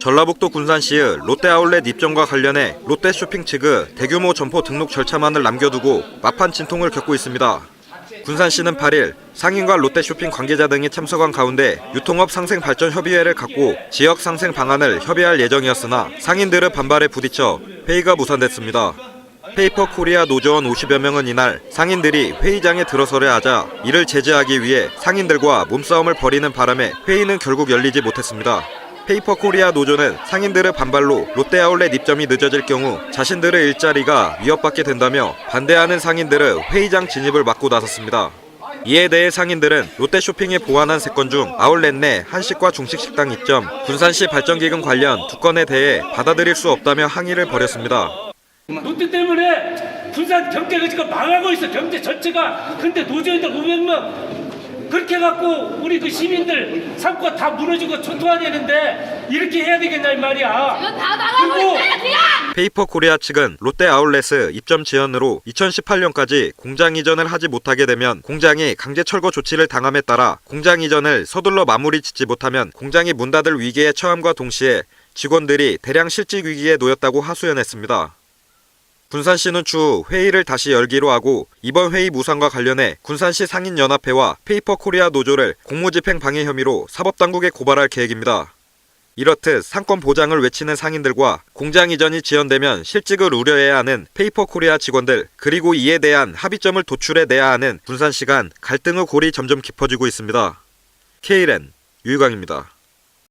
전라북도 군산시의 롯데아울렛 입점과 관련해 롯데쇼핑 측의 대규모 점포 등록 절차만을 남겨두고 막판 진통을 겪고 있습니다. 군산시는 8일 상인과 롯데쇼핑 관계자 등이 참석한 가운데 유통업 상생 발전 협의회를 갖고 지역 상생 방안을 협의할 예정이었으나 상인들의 반발에 부딪혀 회의가 무산됐습니다. 페이퍼 코리아 노조원 50여 명은 이날 상인들이 회의장에 들어서려 하자 이를 제재하기 위해 상인들과 몸싸움을 벌이는 바람에 회의는 결국 열리지 못했습니다. 페이퍼 코리아 노조는 상인들의 반발로 롯데 아울렛 입점이 늦어질 경우 자신들의 일자리가 위협받게 된다며 반대하는 상인들의 회의장 진입을 막고 나섰습니다. 이에 대해 상인들은 롯데쇼핑에 보완한 세건 중 아울렛 내 한식과 중식 식당 입점, 군산시 발전기금 관련 두 건에 대해 받아들일 수 없다며 항의를 벌였습니다. 롯데 때문에 부산 경제가 지금 망하고 있어 경제 전체가 근데 노조인들 500명 그렇게 해갖고 우리 그 시민들 삶과 다 무너지고 초토화 되는데 이렇게 해야 되겠냐 이 말이야 이건 다 나가고 그리고 있어요, 그냥! 페이퍼 코리아 측은 롯데 아울렛의 입점 지연으로 2018년까지 공장 이전을 하지 못하게 되면 공장이 강제 철거 조치를 당함에 따라 공장 이전을 서둘러 마무리 짓지 못하면 공장이 문 닫을 위기에 처함과 동시에 직원들이 대량 실직 위기에 놓였다고 하소연했습니다. 군산시는 추후 회의를 다시 열기로 하고 이번 회의 무산과 관련해 군산시 상인연합회와 페이퍼 코리아 노조를 공무집행 방해 혐의로 사법당국에 고발할 계획입니다. 이렇듯 상권 보장을 외치는 상인들과 공장 이전이 지연되면 실직을 우려해야 하는 페이퍼 코리아 직원들 그리고 이에 대한 합의점을 도출해 내야 하는 군산시 간 갈등의 골이 점점 깊어지고 있습니다. K랜 유희광입니다.